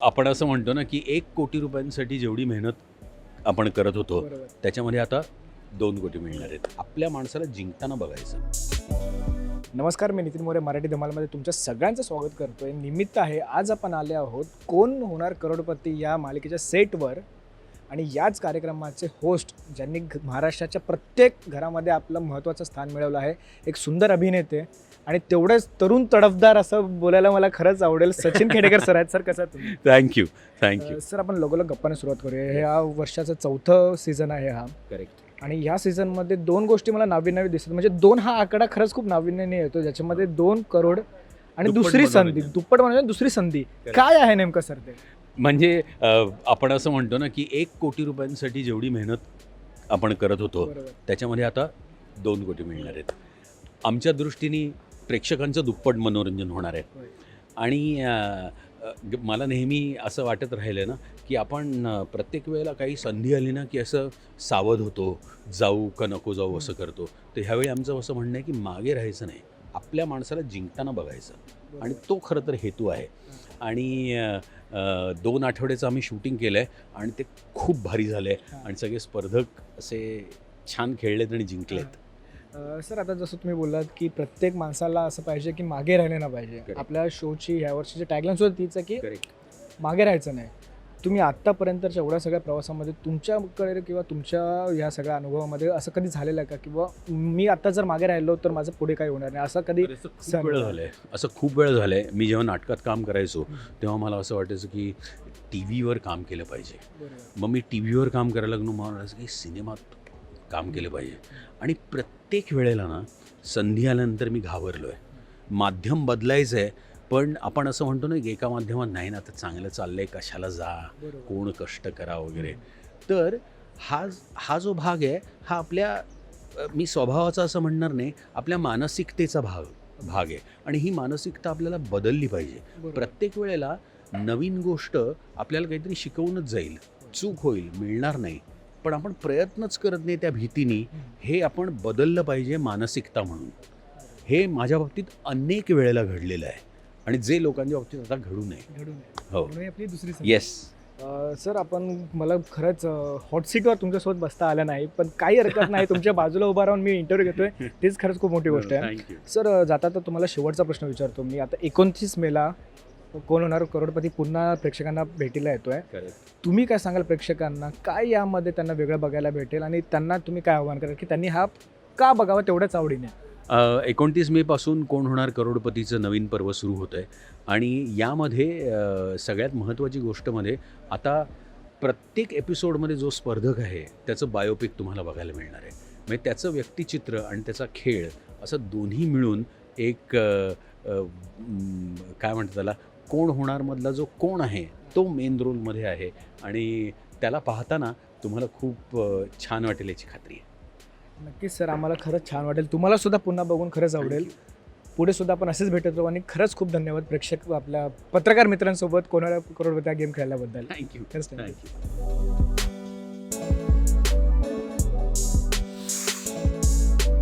आपण असं म्हणतो ना की एक कोटी रुपयांसाठी जेवढी मेहनत आपण करत होतो त्याच्यामध्ये आता दोन कोटी मिळणार आहेत. आपल्या माणसाला जिंकताना बघायचं. नमस्कार मी नितीन मोरे मराठी धमालमध्ये तुमच्या सगळ्यांचं स्वागत करतोय. निमित्त आहे आज आपण आले आहोत कोण होणार करोडपती या मालिकेच्या सेटवर. आणि याच कार्यक्रमाचे होस्ट ज्यांनी महाराष्ट्राच्या प्रत्येक घरामध्ये आपलं महत्त्वाचं स्थान मिळवलं आहे एक सुंदर अभिनेते आणि तेवढेच तरुण तडफदार असं बोलायला मला खरंच आवडेल. सचिन खेडेकर सर आहेत सर कसं तुम्ही? थँक्यू थँक्यू सर आपण लगोलग गप्पाने सुरुवात करूया. हे या वर्षाचं चौथं सीझन आहे हा. करेक्ट आणि ह्या सीझनमध्ये दोन गोष्टी मला नाविन्यवी दिसतात. म्हणजे दोन हा आकडा खरंच खूप नाविन्याने येतो ज्याच्यामध्ये दोन करोड आणि दुसरी संधी. दुप्पट म्हणजे दुसरी संधी. काय आहे नेमकं सर ते? म्हणजे आपण असं म्हणतो ना की एक कोटी रुपयांसाठी जेवढी मेहनत आपण करत होतो त्याच्यामध्ये आता दोन कोटी मिळणार आहेत. आमच्या दृष्टीने प्रेक्षकांचं दुप्पट मनोरंजन होणार आहे. आणि मला नेहमी असं वाटत राहिलं ना की आपण प्रत्येक वेळेला काही संधी आली ना की असं सावध होतो जाऊ का नको जाऊ असं करतो. तर ह्यावेळी आमचं असं म्हणणं आहे की मागे राहायचं नाही. आपल्या माणसाला जिंकताना बघायचं. आणि तो खरं तर हेतू आहे. आणि दोन आठवड्याचं आम्ही शूटिंग केलं आहे आणि ते खूप भारी झालं आहे. आणि सगळे स्पर्धक असे छान खेळलेत आणि जिंकलेत. सर आता जसं तुम्ही बोललात की प्रत्येक माणसाला असं पाहिजे की मागे राहिले ना पाहिजे. आपल्या शोची ह्या वर्षीची टॅगलाईन सुद्धा तीच आहे की मागे राहायचं नाही. तुम्ही आत्तापर्यंतच्या एवढ्या सगळ्या प्रवासामध्ये तुमच्याकडे किंवा तुमच्या या सगळ्या अनुभवामध्ये असं कधी झालेलं आहे का? किंवा मी आता जर मागे राहिलो तर माझं पुढे काही होणार नाही. असं कधी खूप वेळ झालंय. असं खूप वेळ झालंय. मी जेव्हा नाटकात काम करायचो. तेव्हा मला असं वाटायचं की टी व्हीवर काम केलं पाहिजे. मग मी टी व्हीवर काम करायला लागलो मला वाटायचं की सिनेमात काम केलं पाहिजे. आणि प्रत्येक वेळेला ना संधी आल्यानंतर मी घाबरलो आहे माध्यम बदलायचं आहे पण आपण असं म्हणतो ना की एका माध्यमात नाही ना तर चांगलं चाललंय कशाला जा कोण कष्ट करा वगैरे. तर हा हा जो भाग आहे हा आपल्या मी स्वभावाचा असं म्हणणार नाही आपल्या मानसिकतेचा भाग भाग आहे. आणि ही मानसिकता आपल्याला बदलली पाहिजे. प्रत्येक वेळेला नवीन गोष्ट आपल्याला काहीतरी शिकवूनच जाईल. चूक होईल मिळणार नाही. पण आपण प्रयत्नच करत नाही त्या भीतीने. हे आपण बदललं पाहिजे मानसिकता म्हणून. हे माझ्या बाबतीत अनेक वेळेला घडलेलं आहे. आणि जे लोकांच्या बाबतीत आता घडू नये. घडून हो. म्हणून ही आपली दुसरी संधी. येस अ, सर आपण मला खरंच हॉट सीटवर तुमच्यासोबत बसता आलं नाही पण काही हरकत नाही. तुमच्या बाजूला उभा राहून मी इंटरव्ह्यू घेतोय. तीच खरंच खूप मोठी गोष्ट आहे. थँक्यू सर अ, जाता तर तुम्हाला शेवटचा प्रश्न विचारतो मी. आता एकोणतीस मेला कोण होणार? करोडपती पुन्हा प्रेक्षकांना भेटीला येतोय. तुम्ही काय सांगाल प्रेक्षकांना? काय यामध्ये त्यांना वेगळं बघायला भेटेल? आणि त्यांना तुम्ही काय आव्हान कराल? की त्यांनी हा का बघावा तेवढ्याच आवडीने? एकोणतीस मेपासून कोण होणार करोडपतीचं नवीन पर्व सुरू होतं आहे आणि यामध्ये सगळ्यात महत्त्वाची गोष्टमध्ये म्हणजे, आता प्रत्येक एपिसोडमध्ये जो स्पर्धक आहे त्याचं बायोपिक तुम्हाला बघायला मिळणार आहे. म्हणजे त्याचं व्यक्तिचित्र आणि त्याचा खेळ असं दोन्ही मिळून एक काय म्हणतात त्याला कोण होणारमधला जो कोण आहे तो मेन रोलमध्ये आहे. आणि त्याला पाहताना तुम्हाला खूप छान वाटेल याची खात्री आहे. नक्कीच सर आम्हाला खरंच छान वाटेल. तुम्हाला सुद्धा पुन्हा बघून खरंच आवडेल. पुढे सुद्धा आपण असेच भेटत राहू आणि खरंच खूप धन्यवाद प्रेक्षक आपल्या पत्रकार मित्रांसोबत कोणाला करोडपती हा गेम खेळल्याबद्दल थँक्यू. थँक्यू